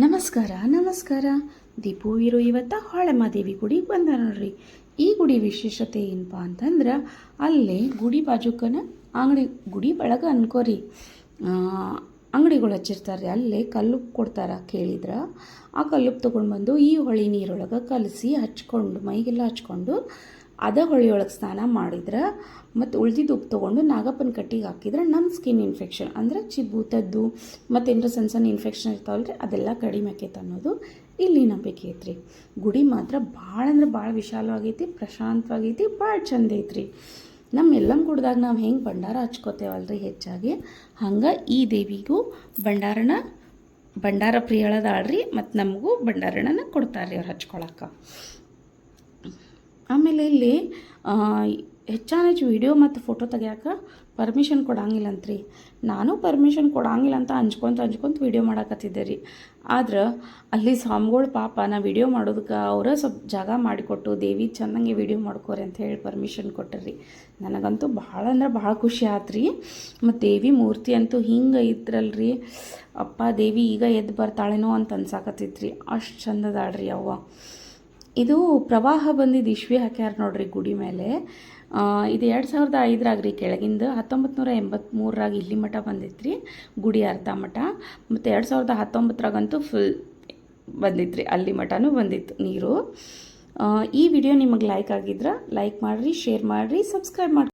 ನಮಸ್ಕಾರ ನಮಸ್ಕಾರ. ದೀಪು ವೀರು ಇವತ್ತ ಹೊಳೆಮಾದೇವಿ ಗುಡಿಗೆ ಬಂದ ನೋಡ್ರಿ. ಈ ಗುಡಿ ವಿಶೇಷತೆ ಏನಪ್ಪ ಅಂತಂದ್ರೆ ಅಲ್ಲೇ ಗುಡಿ ಬಾಜುಕನ ಅಂಗಡಿ, ಗುಡಿ ಒಳಗೆ ಅನ್ಕೋರಿ. ಅಂಗಡಿಗಳು ಹಚ್ಚಿರ್ತಾರೆ ಅಲ್ಲೇ ಕಲ್ಲು ಕೊಡ್ತಾರ ಕೇಳಿದ್ರೆ. ಆ ಕಲ್ಲುಪ್ಪು ತೊಗೊಂಡು ಬಂದು ಈ ಹೊಳಿ ನೀರೊಳಗೆ ಕಲಸಿ ಹಚ್ಕೊಂಡು, ಮೈಗೆಲ್ಲ ಹಚ್ಕೊಂಡು ಅದ ಹೊಳೆಯೊಳಗೆ ಸ್ನಾನ ಮಾಡಿದ್ರೆ ಮತ್ತು ಉಳ್ದಿದ್ದು ಉಪ್ಪು ತೊಗೊಂಡು ನಾಗಪ್ಪನ ಕಟ್ಟಿಗೆ ಹಾಕಿದ್ರೆ ನಮ್ಮ ಸ್ಕಿನ್ ಇನ್ಫೆಕ್ಷನ್ ಅಂದ್ರೆ ಚಿಬ್ಬೂತದ್ದು ಮತ್ತು ಏನಾರ ಸಣ್ಣ ಸಣ್ಣ ಇನ್ಫೆಕ್ಷನ್ ಇರ್ತಾವಲ್ಲ ರೀ ಅದೆಲ್ಲ ಕಡಿಮೆ ಆಕೈತೆ ಅನ್ನೋದು ಇಲ್ಲಿ ನಂಬಿಕೆ ಐತ್ರಿ. ಗುಡಿ ಮಾತ್ರ ಭಾಳ ಅಂದ್ರೆ ಭಾಳ ವಿಶಾಲವಾಗೈತಿ ಪ್ರಶಾಂತವಾಗೈತಿ, ಭಾಳ ಚಂದ ಐತ್ರಿ. ನಮ್ಮ ಎಲ್ಲಂ ಗುಡ್ದಾಗ ನಾವು ಹೆಂಗೆ ಭಂಡಾರ ಹಚ್ಕೋತೇವಲ್ರಿ ಹೆಚ್ಚಾಗಿ, ಹಂಗೆ ಈ ದೇವಿಗೂ ಭಂಡಾರನ, ಭಂಡಾರ ಪ್ರಿಯಳದಾಳ್ರಿ ಮತ್ತು ನಮಗೂ ಭಂಡಾರಣನ ಕೊಡ್ತಾರೆ ಅವ್ರು ಹಚ್ಕೊಳಕ್ಕೆ. ಆಮೇಲೆ ಇಲ್ಲಿ ಹೆಚ್ಚಾನ ಹೆಚ್ಚು ವಿಡಿಯೋ ಮತ್ತು ಫೋಟೋ ತೆಗಿಯೋಕೆ ಪರ್ಮಿಷನ್ ಕೊಡಂಗಿಲ್ಲ ರೀ ನಾನು ಪರ್ಮಿಷನ್ ಕೊಡಂಗಿಲ್ಲ ಅಂತ ಹಂಚ್ಕೊತ ಹಂಚ್ಕೊತ ವೀಡಿಯೋ ಮಾಡಾಕತ್ತಿದ್ದೆ ರೀ. ಆದ್ರೆ ಅಲ್ಲಿ ಸ್ವಾಮಿಗಳು ಪಾಪ ನಾ ವಿಡಿಯೋ ಮಾಡೋದಕ್ಕೆ ಅವರ ಸ್ವಲ್ಪ ಜಾಗ ಮಾಡಿಕೊಟ್ಟು ದೇವಿ ಚೆನ್ನಾಗಿ ವಿಡಿಯೋ ಮಾಡ್ಕೋರಿ ಅಂತ ಹೇಳಿ ಪರ್ಮಿಷನ್ ಕೊಟ್ಟರಿ ನನಗಂತೂ ಭಾಳ ಅಂದ್ರೆ ಭಾಳ ಖುಷಿ ಆತ್ರಿ. ಮತ್ತು ದೇವಿ ಮೂರ್ತಿ ಅಂತೂ ಹಿಂಗೆ ಐತ್ರಲ್ರಿ ಅಪ್ಪ ದೇವಿ ಈಗ ಎದ್ದು ಬರ್ತಾಳೇನೋ ಅಂತ ಅನ್ಸಾಕತ್ತಿತ್ರಿ. ಅಷ್ಟು ಚಂದದಾಳ್ರಿ ಅವ್ವ. ಇದು ಪ್ರವಾಹ ಬಂದಿದ್ದು ಇಶ್ವಿ ಹಾಕ್ಯಾರ ನೋಡ್ರಿ ಗುಡಿ ಮೇಲೆ. ಇದು ಎರಡು ಸಾವಿರದ ಐದರಾಗ ರೀ ಕೆಳಗಿಂದ ಹತ್ತೊಂಬತ್ತು ನೂರ ಎಂಬತ್ತ್ಮೂರಾಗ ಇಲ್ಲಿ ಮಠ ಬಂದಿತ್ತು ರೀ ಗುಡಿ ಅರ್ಧ ಮಠ. ಮತ್ತು ಎರಡು ಸಾವಿರದ ಹತ್ತೊಂಬತ್ತರಾಗಂತೂ ಫುಲ್ ಬಂದಿತ್ತು ರೀ ಅಲ್ಲಿ ಮಠನೂ ಬಂದಿತ್ತು ನೀರು. ಈ ವಿಡಿಯೋ ನಿಮಗೆ ಲೈಕ್ ಆಗಿದ್ರೆ ಲೈಕ್ ಮಾಡಿರಿ ಶೇರ್ ಮಾಡಿರಿ ಸಬ್ಸ್ಕ್ರೈಬ್ ಮಾಡಿ